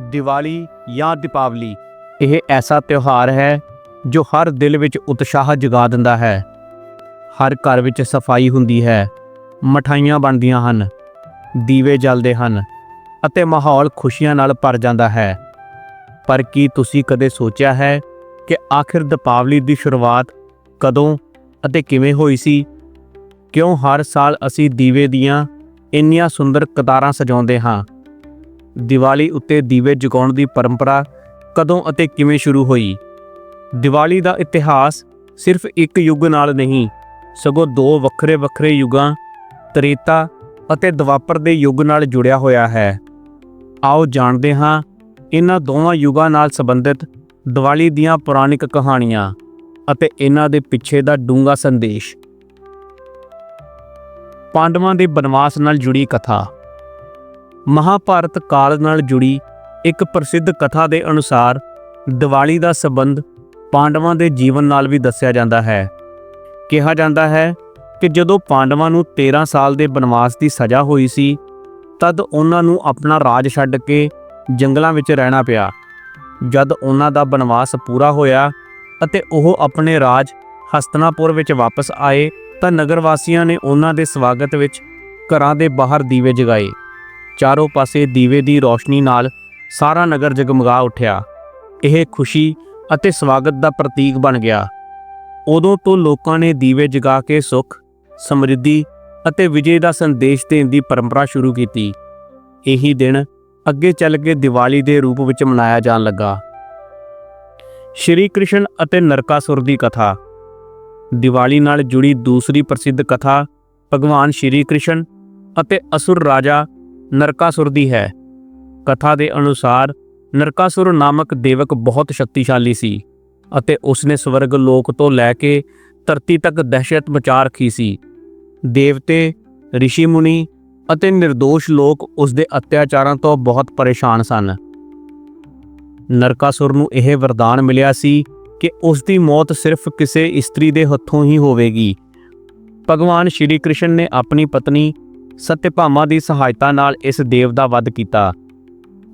ਦੀਵਾਲੀ ਜਾਂ ਦੀਪਾਵਲੀ। ਇਹ ਐਸਾ ਤਿਉਹਾਰ ਹੈ ਜੋ ਹਰ ਦਿਲ ਵਿੱਚ ਉਤਸ਼ਾਹ ਜਗਾ ਦਿੰਦਾ ਹੈ। ਹਰ ਘਰ ਵਿੱਚ ਸਫ਼ਾਈ ਹੁੰਦੀ ਹੈ। ਮਠਾਈਆਂ ਬਣਦੀਆਂ ਹਨ। ਦੀਵੇ ਜਲਦੇ ਹਨ ਅਤੇ ਮਾਹੌਲ ਖੁਸ਼ੀਆਂ ਨਾਲ ਭਰ ਜਾਂਦਾ ਹੈ। ਪਰ ਕੀ ਤੁਸੀਂ ਕਦੇ ਸੋਚਿਆ ਹੈ ਕਿ ਆਖਿਰ ਦੀਪਾਵਲੀ ਦੀ ਸ਼ੁਰੂਆਤ ਕਦੋਂ ਅਤੇ ਕਿਵੇਂ ਹੋਈ ਸੀ? ਕਿਉਂ ਹਰ ਸਾਲ ਅਸੀਂ ਦੀਵੇ ਦੀਆਂ ਇੰਨੀਆਂ ਸੁੰਦਰ ਕਤਾਰਾਂ ਸਜਾਉਂਦੇ ਹਾਂ? ਦੀਵਾਲੀ ਉੱਤੇ ਦੀਵੇ ਜਗਾਉਣ ਦੀ ਪਰੰਪਰਾ ਕਦੋਂ ਅਤੇ ਕਿਵੇਂ ਸ਼ੁਰੂ ਹੋਈ? ਦੀਵਾਲੀ ਦਾ ਇਤਿਹਾਸ ਸਿਰਫ ਇੱਕ ਯੁੱਗ ਨਾਲ ਨਹੀਂ, ਸਗੋਂ ਦੋ ਵੱਖਰੇ ਵੱਖਰੇ ਯੁੱਗਾਂ, ਤ੍ਰੇਤਾ ਅਤੇ ਦਵਾਪਰ ਦੇ ਯੁੱਗ ਨਾਲ ਜੁੜਿਆ ਹੋਇਆ ਹੈ। ਆਓ ਜਾਣਦੇ ਹਾਂ ਇਹਨਾਂ ਦੋਵਾਂ ਯੁੱਗਾਂ ਨਾਲ ਸੰਬੰਧਿਤ ਦੀਵਾਲੀ ਦੀਆਂ ਪੁਰਾਣਿਕ ਕਹਾਣੀਆਂ ਅਤੇ ਇਹਨਾਂ ਦੇ ਪਿੱਛੇ ਦਾ ਡੂੰਘਾ ਸੰਦੇਸ਼। ਪਾਂਡਵਾਂ ਦੇ ਬਨਵਾਸ ਨਾਲ ਜੁੜੀ ਕਥਾ। ਮਹਾਭਾਰਤ ਕਾਲ ਨਾਲ ਜੁੜੀ ਇੱਕ ਪ੍ਰਸਿੱਧ ਕਥਾ ਦੇ ਅਨੁਸਾਰ ਦੀਵਾਲੀ ਦਾ ਸੰਬੰਧ ਪਾਂਡਵਾਂ ਦੇ ਜੀਵਨ ਨਾਲ ਵੀ ਦੱਸਿਆ ਜਾਂਦਾ ਹੈ। ਕਿਹਾ ਜਾਂਦਾ ਹੈ ਕਿ ਜਦੋਂ ਪਾਂਡਵਾਂ ਨੂੰ 13 ਸਾਲ ਦੇ ਬਨਵਾਸ ਦੀ ਸਜ਼ਾ ਹੋਈ ਸੀ, ਤਦ ਉਹਨਾਂ ਨੂੰ ਆਪਣਾ ਰਾਜ ਛੱਡ ਕੇ ਜੰਗਲਾਂ ਵਿੱਚ ਰਹਿਣਾ ਪਿਆ। ਜਦ ਉਹਨਾਂ ਦਾ ਬਨਵਾਸ ਪੂਰਾ ਹੋਇਆ ਅਤੇ ਉਹ ਆਪਣੇ ਰਾਜ ਹਸਤਨਾਪੁਰ ਵਿੱਚ ਵਾਪਸ ਆਏ, ਤਾਂ ਨਗਰ ਵਾਸੀਆਂ ਨੇ ਉਹਨਾਂ ਦੇ ਸਵਾਗਤ ਵਿੱਚ ਘਰਾਂ ਦੇ ਬਾਹਰ ਦੀਵੇ ਜਗਾਏ। ਚਾਰੋਂ ਪਾਸੇ ਦੀਵੇ ਦੀ ਰੌਸ਼ਨੀ ਨਾਲ ਸਾਰਾ ਨਗਰ ਜਗਮਗਾ ਉੱਠਿਆ। ਇਹ ਖੁਸ਼ੀ ਅਤੇ ਸਵਾਗਤ ਦਾ ਪ੍ਰਤੀਕ ਬਣ ਗਿਆ। ਉਦੋਂ ਤੋਂ ਲੋਕਾਂ ਨੇ ਦੀਵੇ ਜਗਾ ਕੇ ਸੁੱਖ, ਸਮਰਿੱਧੀ ਅਤੇ ਵਿਜੇ ਦਾ ਸੰਦੇਸ਼ ਦੇਣ ਦੀ ਪਰੰਪਰਾ ਸ਼ੁਰੂ ਕੀਤੀ। ਇਹੀ ਦਿਨ ਅੱਗੇ ਚੱਲ ਕੇ ਦੀਵਾਲੀ ਦੇ ਰੂਪ ਵਿੱਚ ਮਨਾਇਆ ਜਾਣ ਲੱਗਾ। ਸ਼੍ਰੀ ਕ੍ਰਿਸ਼ਨ ਅਤੇ ਨਰਕਾਸੁਰ ਦੀ ਕਥਾ। ਦੀਵਾਲੀ ਨਾਲ ਜੁੜੀ ਦੂਸਰੀ ਪ੍ਰਸਿੱਧ ਕਥਾ ਭਗਵਾਨ ਸ਼੍ਰੀ ਕ੍ਰਿਸ਼ਨ ਅਤੇ ਅਸੁਰ ਰਾਜਾ ਨਰਕਾਸੁਰ ਦੀ ਹੈ। ਕਥਾ ਦੇ ਅਨੁਸਾਰ ਨਰਕਾਸੁਰ ਨਾਮਕ ਦੇਵਕ ਬਹੁਤ ਸ਼ਕਤੀਸ਼ਾਲੀ ਸੀ ਅਤੇ ਉਸਨੇ ਸਵਰਗ ਲੋਕ ਤੋਂ ਲੈ ਕੇ ਧਰਤੀ ਤੱਕ ਦਹਿਸ਼ਤ ਮਚਾ ਰੱਖੀ ਸੀ। ਦੇਵਤੇ ઋષਿ ਮੁਨੀ ਅਤੇ ਨਿਰਦੋਸ਼ ਲੋਕ ਉਸ ਦੇ ਅਤਿਆਚਾਰਾਂ ਤੋਂ ਬਹੁਤ ਪਰੇਸ਼ਾਨ ਸਨ। ਨਰਕਾਸੁਰ ਨੂੰ ਇਹ ਵਰਦਾਨ ਮਿਲਿਆ ਸੀ ਕਿ ਉਸ ਦੀ ਮੌਤ ਸਿਰਫ ਕਿਸੇ ਇਸਤਰੀ ਦੇ ਹੱਥੋਂ ਹੀ ਹੋਵੇਗੀ। ਭਗਵਾਨ ਸ਼੍ਰੀ ਕ੍ਰਿਸ਼ਨ ਨੇ ਆਪਣੀ ਪਤਨੀ ਸਤਿਭਾਮਾ ਦੀ ਸਹਾਇਤਾ ਨਾਲ ਇਸ ਦੇਵ ਦਾ ਵਧ ਕੀਤਾ।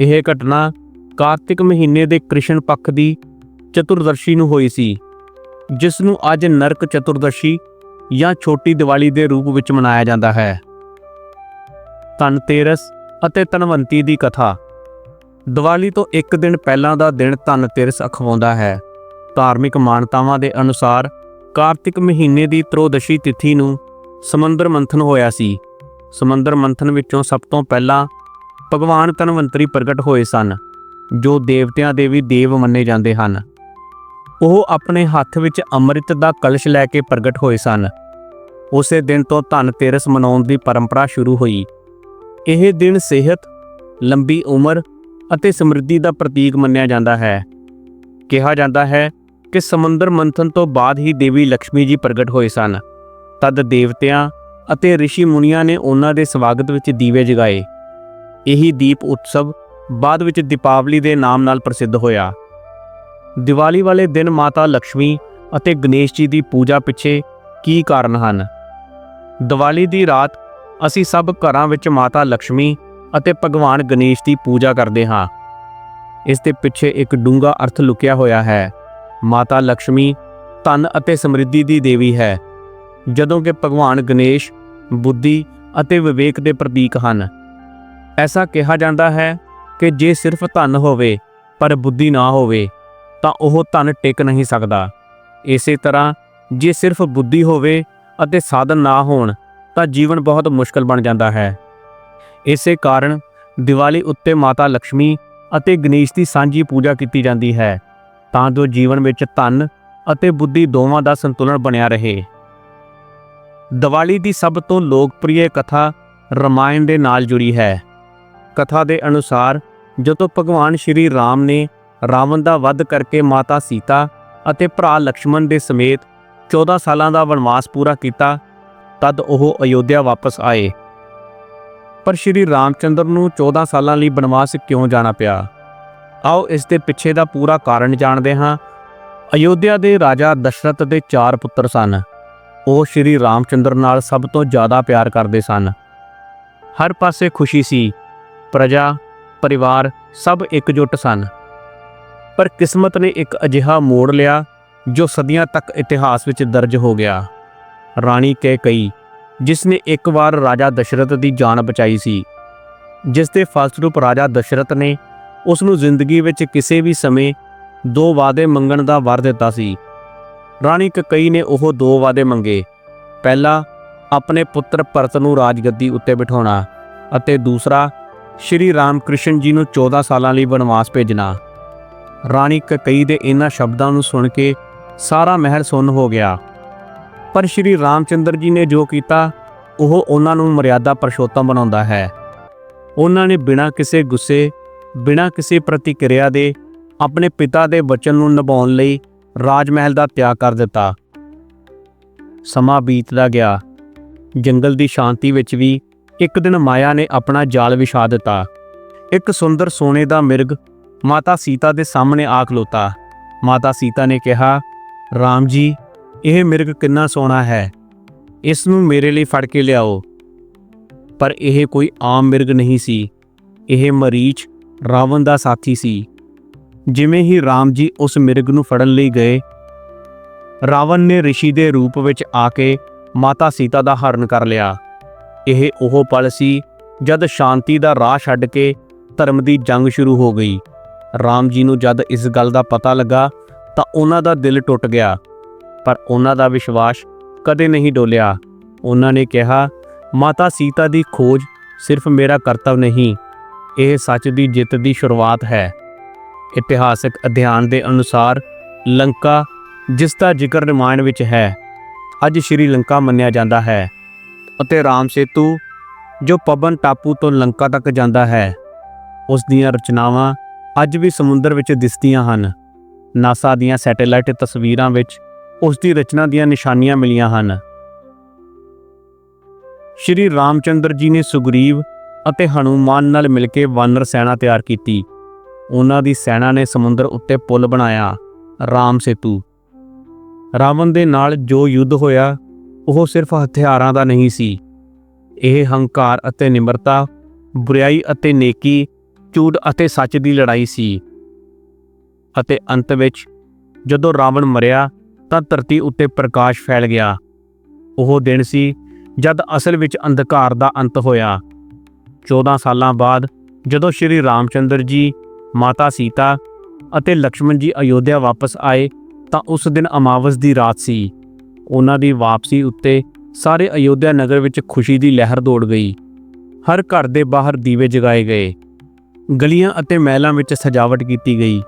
ਇਹ ਘਟਨਾ ਕਾਰਤਿਕ ਮਹੀਨੇ ਦੇ ਕ੍ਰਿਸ਼ਨ ਪੱਖ ਦੀ ਚਤੁਰਦਸ਼ੀ ਨੂੰ ਹੋਈ ਸੀ, ਜਿਸ ਨੂੰ ਅੱਜ ਨਰਕ ਚਤੁਰਦਸ਼ੀ ਜਾਂ ਛੋਟੀ ਦੀਵਾਲੀ ਦੇ ਰੂਪ ਵਿੱਚ ਮਨਾਇਆ ਜਾਂਦਾ ਹੈ। ਧਨਤੇਰਸ ਅਤੇ ਧਨਵੰਤੀ ਦੀ ਕਥਾ। ਦੀਵਾਲੀ ਤੋਂ ਇੱਕ ਦਿਨ ਪਹਿਲਾਂ ਦਾ ਦਿਨ ਧਨਤੇਰਸ ਅਖਵਾਉਂਦਾ ਹੈ। ਧਾਰਮਿਕ ਮਾਨਤਾਵਾਂ ਦੇ ਅਨੁਸਾਰ ਕਾਰਤਿਕ ਮਹੀਨੇ ਦੀ ਤ੍ਰੋਦਸ਼ੀ ਤਿਥੀ ਨੂੰ ਸਮੁੰਦਰ ਮੰਥਨ ਹੋਇਆ ਸੀ। ਸਮੁੰਦਰ ਮੰਥਨ ਵਿੱਚੋਂ ਸਭ ਤੋਂ ਪਹਿਲਾਂ ਭਗਵਾਨ ਧਨਵੰਤਰੀ ਪ੍ਰਗਟ ਹੋਏ ਸਨ, ਜੋ ਦੇਵਤਿਆਂ ਦੇ ਵੀ ਦੇਵ ਮੰਨੇ ਜਾਂਦੇ ਹਨ। ਉਹ ਆਪਣੇ ਹੱਥ ਵਿੱਚ ਅੰਮ੍ਰਿਤ ਦਾ ਕਲਸ਼ ਲੈ ਕੇ ਪ੍ਰਗਟ ਹੋਏ ਸਨ। ਉਸੇ ਦਿਨ ਤੋਂ ਧਨ ਤੇਰਸ ਮਨਾਉਣ ਦੀ ਪਰੰਪਰਾ ਸ਼ੁਰੂ ਹੋਈ। ਇਹ ਦਿਨ ਸਿਹਤ, ਲੰਬੀ ਉਮਰ ਅਤੇ ਸਮਰਿੱਧੀ ਦਾ ਪ੍ਰਤੀਕ ਮੰਨਿਆ ਜਾਂਦਾ ਹੈ। ਕਿਹਾ ਜਾਂਦਾ ਹੈ ਕਿ ਸਮੁੰਦਰ ਮੰਥਨ ਤੋਂ ਬਾਅਦ ਹੀ ਦੇਵੀ ਲక్ష్ਮੀ ਜੀ ਪ੍ਰਗਟ ਹੋਏ ਸਨ। ਤਦ ਦੇਵਤਿਆਂ ਅਤੇ ਰਿਸ਼ੀ ਮੁਨੀਆਂ ਨੇ ਉਹਨਾਂ ਦੇ ਸਵਾਗਤ ਵਿੱਚ ਦੀਵੇ ਜਗਾਏ। ਇਹੀ ਦੀਪ ਉਤਸਵ ਬਾਅਦ ਵਿੱਚ ਦੀਪਾਵਲੀ ਦੇ ਨਾਮ ਨਾਲ ਪ੍ਰਸਿੱਧ ਹੋਇਆ। ਦੀਵਾਲੀ ਵਾਲੇ ਦਿਨ ਮਾਤਾ ਲక్ష్ਮੀ ਅਤੇ ਗਣੇਸ਼ ਜੀ ਦੀ ਪੂਜਾ ਪਿੱਛੇ ਕੀ ਕਾਰਨ ਹਨ? ਦੀਵਾਲੀ ਦੀ ਰਾਤ ਅਸੀਂ ਸਭ ਘਰਾਂ ਵਿੱਚ ਮਾਤਾ ਲక్ష్ਮੀ ਅਤੇ ਭਗਵਾਨ ਗਣੇਸ਼ ਦੀ ਪੂਜਾ ਕਰਦੇ ਹਾਂ। ਇਸ ਦੇ ਪਿੱਛੇ ਇੱਕ ਡੂੰਘਾ ਅਰਥ ਲੁਕਿਆ ਹੋਇਆ ਹੈ। ਮਾਤਾ ਲక్ష్ਮੀ ਧਨ ਅਤੇ ਸਮਰਿੱਧੀ ਦੀ ਦੇਵੀ ਹੈ। ਜਦੋਂ ਕਿ ਭਗਵਾਨ ਗਣੇਸ਼, ਬੁੱਧੀ ਅਤੇ ਵਿਵੇਕ ਦੇ ਪ੍ਰਤੀਕ ਹਨ। ਐਸਾ ਕਿਹਾ ਜਾਂਦਾ ਹੈ ਕਿ ਜੇ ਸਿਰਫ ਧਨ ਹੋਵੇ, ਪਰ ਬੁੱਧੀ ਨਾ ਹੋਵੇ, ਤਾਂ ਉਹ ਧਨ ਟਿਕ ਨਹੀਂ ਸਕਦਾ। ਇਸੇ ਤਰ੍ਹਾਂ, ਜੇ ਸਿਰਫ ਬੁੱਧੀ ਹੋਵੇ ਅਤੇ ਸਾਧਨ ਨਾ ਹੋਣ, ਤਾਂ ਜੀਵਨ ਬਹੁਤ ਮੁਸ਼ਕਲ ਬਣ ਜਾਂਦਾ ਹੈ। ਇਸੇ ਕਾਰਨ ਦੀਵਾਲੀ ਉੱਤੇ ਮਾਤਾ ਲక్ష్ਮੀ ਅਤੇ ਗਣੇਸ਼ ਦੀ ਸਾਂਝੀ ਪੂਜਾ ਕੀਤੀ ਜਾਂਦੀ ਹੈ, ਤਾਂ ਜੋ ਜੀਵਨ ਵਿੱਚ ਧਨ ਅਤੇ ਬੁੱਧੀ ਦੋਵਾਂ ਦਾ ਸੰਤੁਲਨ ਬਣਿਆ ਰਹੇ। ਦੀਵਾਲੀ ਦੀ ਸਭ ਤੋਂ ਲੋਕਪ੍ਰਿਯ ਕਥਾ ਰਮਾਇਣ ਦੇ ਨਾਲ ਜੁੜੀ ਹੈ। ਕਥਾ ਦੇ ਅਨੁਸਾਰ ਜਦੋਂ ਭਗਵਾਨ ਸ਼੍ਰੀ ਰਾਮ ਨੇ ਰਾਵਣ ਦਾ ਵੱਧ ਕਰਕੇ ਮਾਤਾ ਸੀਤਾ ਅਤੇ ਭਰਾ ਲਕਸ਼ਮਣ ਦੇ ਸਮੇਤ 14 ਸਾਲਾਂ ਦਾ ਵਨਵਾਸ ਪੂਰਾ ਕੀਤਾ, ਤਦ ਉਹ ਅਯੋਧਿਆ ਵਾਪਸ ਆਏ। ਪਰ ਸ਼੍ਰੀ ਰਾਮਚੰਦਰ ਨੂੰ 14 ਸਾਲਾਂ ਲਈ ਬਨਵਾਸ ਕਿਉਂ ਜਾਣਾ ਪਿਆ? ਆਓ ਇਸ ਦੇ ਪਿੱਛੇ ਦਾ ਪੂਰਾ ਕਾਰਨ ਜਾਣਦੇ ਹਾਂ। ਅਯੋਧਿਆ ਦੇ ਰਾਜਾ ਦਸ਼ਰਥ ਦੇ ਚਾਰ ਪੁੱਤਰ ਸਨ। ਉਹ ਸ਼੍ਰੀ ਰਾਮਚੰਦਰ ਨਾਲ ਸਭ ਤੋਂ ਜ਼ਿਆਦਾ ਪਿਆਰ ਕਰਦੇ ਸਨ। ਹਰ ਪਾਸੇ ਖੁਸ਼ੀ ਸੀ। ਪ੍ਰਜਾ, ਪਰਿਵਾਰ ਸਭ ਇਕਜੁੱਟ ਸਨ। ਪਰ ਕਿਸਮਤ ਨੇ ਇੱਕ ਅਜਿਹਾ ਮੋੜ ਲਿਆ ਜੋ ਸਦੀਆਂ ਤੱਕ ਇਤਿਹਾਸ ਵਿੱਚ ਦਰਜ ਹੋ ਗਿਆ। ਰਾਣੀ ਕੈਕਈ ਜਿਸ ਨੇ ਇੱਕ ਵਾਰ ਰਾਜਾ ਦਸ਼ਰਥ ਦੀ ਜਾਨ ਬਚਾਈ ਸੀ, ਜਿਸ ਦੇ ਫਲਸਰੂਪ ਰਾਜਾ ਦਸ਼ਰਥ ਨੇ ਉਸ ਨੂੰ ਜ਼ਿੰਦਗੀ ਵਿੱਚ ਕਿਸੇ ਵੀ ਸਮੇਂ ਦੋ ਵਾਅਦੇ ਮੰਗਣ ਦਾ ਵਰ ਦਿੱਤਾ ਸੀ। ਰਾਣੀ ਕਕਈ ਨੇ ਉਹ ਦੋ ਵਾਅਦੇ ਮੰਗੇ। ਪਹਿਲਾ, ਆਪਣੇ ਪੁੱਤਰ ਭਰਤ ਨੂੰ ਰਾਜਗੱਦੀ ਉੱਤੇ ਬਿਠਾਉਣਾ ਅਤੇ ਦੂਸਰਾ, ਸ਼੍ਰੀ ਰਾਮਕ੍ਰਿਸ਼ਨ ਜੀ ਨੂੰ 14 ਸਾਲਾਂ ਲਈ ਬਨਵਾਸ ਭੇਜਣਾ। ਰਾਣੀ ਕਕਈ ਦੇ ਇਹਨਾਂ ਸ਼ਬਦਾਂ ਨੂੰ ਸੁਣ ਕੇ ਸਾਰਾ ਮਹਿਲ ਸੁੰਨ ਹੋ ਗਿਆ। ਪਰ ਸ਼੍ਰੀ ਰਾਮਚੰਦਰ ਜੀ ਨੇ ਜੋ ਕੀਤਾ, ਉਹ ਉਹਨਾਂ ਨੂੰ ਮਰਿਆਦਾ ਪਰਸ਼ੋਤਮ ਬਣਾਉਂਦਾ ਹੈ। ਉਹਨਾਂ ਨੇ ਬਿਨਾਂ ਕਿਸੇ ਗੁੱਸੇ, ਬਿਨਾਂ ਕਿਸੇ ਪ੍ਰਤੀਕਿਰਿਆ ਦੇ ਆਪਣੇ ਪਿਤਾ ਦੇ ਵਚਨ ਨੂੰ ਨਿਭਾਉਣ ਲਈ ਰਾਜ ਮਹਿਲ ਦਾ ਤਿਆਗ ਕਰ ਦਿੱਤਾ। ਸਮਾਂ ਬੀਤਦਾ ਗਿਆ। ਜੰਗਲ ਦੀ ਸ਼ਾਂਤੀ ਵਿੱਚ ਵੀ ਇੱਕ ਦਿਨ ਮਾਇਆ ਨੇ ਆਪਣਾ ਜਾਲ ਵਿਛਾ ਦਿੱਤਾ। ਇੱਕ ਸੁੰਦਰ ਸੋਨੇ ਦਾ ਮਿਰਗ ਮਾਤਾ ਸੀਤਾ ਦੇ ਸਾਹਮਣੇ ਆ ਖਲੋਤਾ। ਮਾਤਾ ਸੀਤਾ ਨੇ ਕਿਹਾ, ਰਾਮ ਜੀ, ਇਹ ਮਿਰਗ ਕਿੰਨਾ ਸੋਹਣਾ ਹੈ। ਇਸ ਨੂੰ ਮੇਰੇ ਲਈ ਫੜ ਕੇ ਲਿਆਓ। ਪਰ ਇਹ ਕੋਈ ਆਮ ਮਿਰਗ ਨਹੀਂ ਸੀ। ਇਹ ਮਰੀਚ ਰਾਵਣ ਦਾ ਸਾਥੀ ਸੀ। ਜਿਵੇਂ ਹੀ ਰਾਮ ਜੀ ਉਸ ਮਿਰਗ ਨੂੰ ਫੜਨ ਲਈ ਗਏ, ਰਾਵਣ ਨੇ ਰਿਸ਼ੀ ਦੇ ਰੂਪ ਵਿੱਚ ਆ ਕੇ ਮਾਤਾ ਸੀਤਾ ਦਾ ਹਰਨ ਕਰ ਲਿਆ। ਇਹ ਉਹ ਪਲ ਸੀ ਜਦ ਸ਼ਾਂਤੀ ਦਾ ਰਾਹ ਛੱਡ ਕੇ ਧਰਮ ਦੀ ਜੰਗ ਸ਼ੁਰੂ ਹੋ ਗਈ। ਰਾਮ ਜੀ ਨੂੰ ਜਦ ਇਸ ਗੱਲ ਦਾ ਪਤਾ ਲੱਗਾ ਤਾਂ ਉਹਨਾਂ ਦਾ ਦਿਲ ਟੁੱਟ ਗਿਆ, ਪਰ ਉਹਨਾਂ ਦਾ ਵਿਸ਼ਵਾਸ ਕਦੇ ਨਹੀਂ ਡੋਲਿਆ। ਉਹਨਾਂ ਨੇ ਕਿਹਾ, ਮਾਤਾ ਸੀਤਾ ਦੀ ਖੋਜ ਸਿਰਫ ਮੇਰਾ ਕਰਤੱਵ ਨਹੀਂ, ਇਹ ਸੱਚ ਦੀ ਜਿੱਤ ਦੀ ਸ਼ੁਰੂਆਤ ਹੈ। ਇਤਿਹਾਸਕ ਅਧਿਐਨ ਦੇ ਅਨੁਸਾਰ ਲੰਕਾ, ਜਿਸ ਦਾ ਜ਼ਿਕਰ ਰਮਾਇਣ ਵਿੱਚ ਹੈ, ਅੱਜ ਸ਼੍ਰੀ ਲੰਕਾ ਮੰਨਿਆ ਜਾਂਦਾ ਹੈ ਅਤੇ ਰਾਮ ਸੇਤੂ, ਜੋ ਪਵਨ ਟਾਪੂ ਤੋਂ ਲੰਕਾ ਤੱਕ ਜਾਂਦਾ ਹੈ, ਉਸ ਦੀਆਂ ਰਚਨਾਵਾਂ ਅੱਜ ਵੀ ਸਮੁੰਦਰ ਵਿੱਚ ਦਿਸਦੀਆਂ ਹਨ। ਨਾਸਾ ਦੀਆਂ ਸੈਟੇਲਾਈਟ ਤਸਵੀਰਾਂ ਵਿੱਚ ਉਸ ਦੀ ਰਚਨਾ ਦੀਆਂ ਨਿਸ਼ਾਨੀਆਂ ਮਿਲੀਆਂ ਹਨ। ਸ਼੍ਰੀ ਰਾਮਚੰਦਰ ਜੀ ਨੇ ਸੁਗਰੀਵ ਅਤੇ ਹਨੂਮਾਨ ਨਾਲ ਮਿਲ ਕੇ ਵਾਨਰ ਸੈਨਾ ਤਿਆਰ ਕੀਤੀ। ਉਹਨਾਂ ਦੀ ਸੈਨਾ ਨੇ ਸਮੁੰਦਰ ਉੱਤੇ ਪੁਲ ਬਣਾਇਆ, ਰਾਮ ਸੇਤੂ। ਰਾਵਣ ਦੇ ਨਾਲ ਜੋ ਯੁੱਧ ਹੋਇਆ, ਉਹ ਸਿਰਫ ਹਥਿਆਰਾਂ ਦਾ ਨਹੀਂ ਸੀ। ਇਹ ਹੰਕਾਰ ਅਤੇ ਨਿਮਰਤਾ, ਬੁਰਾਈ ਅਤੇ ਨੇਕੀ, ਝੂਠ ਅਤੇ ਸੱਚ ਦੀ ਲੜਾਈ ਸੀ। ਅਤੇ ਅੰਤ ਵਿੱਚ, ਜਦੋਂ ਰਾਵਣ ਮਰਿਆ, ਤਾਂ ਧਰਤੀ ਉੱਤੇ ਪ੍ਰਕਾਸ਼ ਫੈਲ ਗਿਆ। ਉਹ ਦਿਨ ਸੀ ਜਦ ਅਸਲ ਵਿੱਚ ਅੰਧਕਾਰ ਦਾ ਅੰਤ ਹੋਇਆ। 14 ਸਾਲਾਂ ਬਾਅਦ, ਜਦੋਂ ਸ਼੍ਰੀ ਰਾਮਚੰਦਰ ਜੀ ਮਾਤਾ ਸੀਤਾ ਅਤੇ ਲਕਸ਼ਮਣ ਜੀ ਅਯੋਧਿਆ ਵਾਪਸ ਆਏ ਤਾਂ ਉਸ ਦਿਨ ਅਮਾਵਸ ਦੀ ਰਾਤ ਸੀ। ਉਹਨਾਂ ਦੀ ਵਾਪਸੀ ਉੱਤੇ ਸਾਰੇ ਅਯੋਧਿਆ ਨਗਰ ਵਿੱਚ ਖੁਸ਼ੀ ਦੀ ਲਹਿਰ ਦੌੜ ਗਈ। ਹਰ ਘਰ ਦੇ ਬਾਹਰ ਦੀਵੇ ਜਗਾਏ ਗਏ। ਗਲੀਆਂ ਅਤੇ ਮਹਿਲਾਂ ਵਿੱਚ ਸਜਾਵਟ ਕੀਤੀ ਗਈ।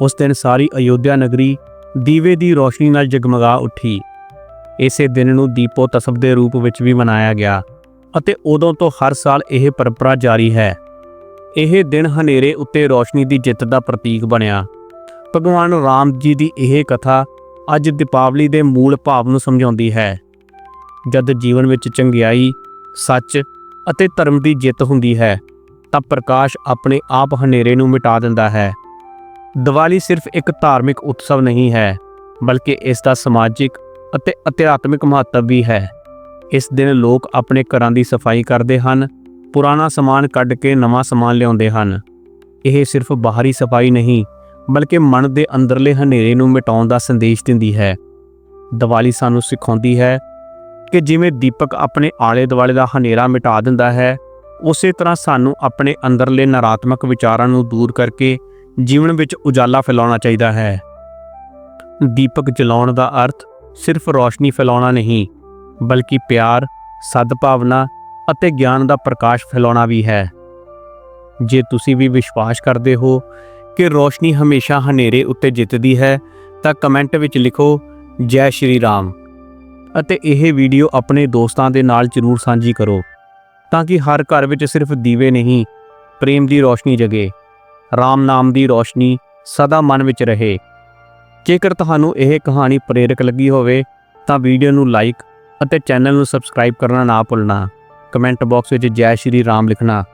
ਉਸ ਦਿਨ ਸਾਰੀ ਅਯੋਧਿਆ ਨਗਰੀ ਦੀਵੇ ਦੀ ਰੋਸ਼ਨੀ ਨਾਲ ਜਗਮਗਾ ਉੱਠੀ। ਇਸੇ ਦਿਨ ਨੂੰ ਦੀਪੋਤਸਵ ਦੇ ਰੂਪ ਵਿੱਚ ਵੀ ਮਨਾਇਆ ਗਿਆ ਅਤੇ ਉਦੋਂ ਤੋਂ ਹਰ ਸਾਲ ਇਹ ਪਰੰਪਰਾ ਜਾਰੀ ਹੈ। ਇਹ ਦਿਨ ਹਨੇਰੇ ਉੱਤੇ ਰੋਸ਼ਨੀ ਦੀ ਜਿੱਤ ਦਾ ਪ੍ਰਤੀਕ ਬਣਿਆ। ਭਗਵਾਨ ਰਾਮ ਜੀ ਦੀ ਇਹ ਕਥਾ ਅੱਜ ਦੀਪਾਵਲੀ ਦੇ ਮੂਲ ਭਾਵ ਨੂੰ ਸਮਝਾਉਂਦੀ ਹੈ। ਜਦ ਜੀਵਨ ਵਿੱਚ ਚੰਗਿਆਈ, ਸੱਚ ਅਤੇ ਧਰਮ ਦੀ ਜਿੱਤ ਹੁੰਦੀ ਹੈ, ਤਾਂ ਪ੍ਰਕਾਸ਼ ਆਪਣੇ ਆਪ ਹਨੇਰੇ ਨੂੰ ਮਿਟਾ ਦਿੰਦਾ ਹੈ। ਦੀਵਾਲੀ ਸਿਰਫ ਇੱਕ ਧਾਰਮਿਕ ਉਤਸਵ ਨਹੀਂ ਹੈ, ਬਲਕਿ ਇਸ ਦਾ ਸਮਾਜਿਕ ਅਤੇ ਅਧਿਆਤਮਿਕ ਮਹੱਤਵ ਵੀ ਹੈ। ਇਸ ਦਿਨ ਲੋਕ ਆਪਣੇ ਘਰਾਂ ਦੀ ਸਫ਼ਾਈ ਕਰਦੇ ਹਨ ਪੁਰਾਣਾ ਸਮਾਨ ਕੱਢ ਕੇ ਨਵਾਂ ਸਮਾਨ ਲਿਆਉਂਦੇ ਹਨ। ਇਹ ਸਿਰਫ ਬਾਹਰੀ ਸਫ਼ਾਈ ਨਹੀਂ, ਬਲਕਿ ਮਨ ਦੇ ਅੰਦਰਲੇ ਹਨੇਰੇ ਨੂੰ ਮਿਟਾਉਣ ਦਾ ਸੰਦੇਸ਼ ਦਿੰਦੀ ਹੈ। ਦੀਵਾਲੀ ਸਾਨੂੰ ਸਿਖਾਉਂਦੀ ਹੈ ਕਿ ਜਿਵੇਂ ਦੀਪਕ ਆਪਣੇ ਆਲੇ ਦੁਆਲੇ ਦਾ ਹਨੇਰਾ ਮਿਟਾ ਦਿੰਦਾ ਹੈ, ਉਸੇ ਤਰ੍ਹਾਂ ਸਾਨੂੰ ਆਪਣੇ ਅੰਦਰਲੇ ਨਕਾਰਾਤਮਕ ਵਿਚਾਰਾਂ ਨੂੰ ਦੂਰ ਕਰਕੇ ਜੀਵਨ ਵਿੱਚ ਉਜਾਲਾ ਫੈਲਾਉਣਾ ਚਾਹੀਦਾ ਹੈ। ਦੀਪਕ ਜਲਾਉਣ ਦਾ ਅਰਥ ਸਿਰਫ ਰੋਸ਼ਨੀ ਫੈਲਾਉਣਾ ਨਹੀਂ, ਬਲਕਿ ਪਿਆਰ, ਸਦਭਾਵਨਾ ਅਤੇ ਗਿਆਨ ਦਾ ਪ੍ਰਕਾਸ਼ ਫੈਲਾਉਣਾ ਵੀ ਹੈ। ਜੇ ਤੁਸੀਂ ਵੀ ਵਿਸ਼ਵਾਸ ਕਰਦੇ ਹੋ ਕਿ ਰੋਸ਼ਨੀ ਹਮੇਸ਼ਾ ਹਨੇਰੇ ਉੱਤੇ ਜਿੱਤਦੀ ਹੈ, ਤਾਂ ਕਮੈਂਟ ਵਿੱਚ ਲਿਖੋ, ਜੈ ਸ਼੍ਰੀ ਰਾਮ ਅਤੇ ਇਹ ਵੀਡੀਓ ਆਪਣੇ ਦੋਸਤਾਂ ਦੇ ਨਾਲ ਜਰੂਰ ਸਾਂਝੀ ਕਰੋ, ਤਾਂ ਕਿ ਹਰ ਘਰ ਵਿੱਚ ਸਿਰਫ ਦੀਵੇ ਨਹੀਂ, ਪ੍ਰੇਮ ਦੀ ਰੋਸ਼ਨੀ ਜਗੇ, ਰਾਮ ਨਾਮ ਦੀ ਰੋਸ਼ਨੀ ਸਦਾ ਮਨ ਵਿੱਚ ਰਹੇ। ਜੇਕਰ ਤੁਹਾਨੂੰ ਇਹ ਕਹਾਣੀ ਪ੍ਰੇਰਕ ਲੱਗੀ ਹੋਵੇ, ਤਾਂ ਵੀਡੀਓ ਨੂੰ ਲਾਈਕ ਅਤੇ ਚੈਨਲ ਨੂੰ ਸਬਸਕ੍ਰਾਈਬ ਕਰਨਾ ਨਾ ਭੁੱਲਣਾ। ਕਮੈਂਟ ਬਾਕਸ ਵਿੱਚ ਜੈ ਸ਼੍ਰੀ ਰਾਮ ਲਿਖਣਾ।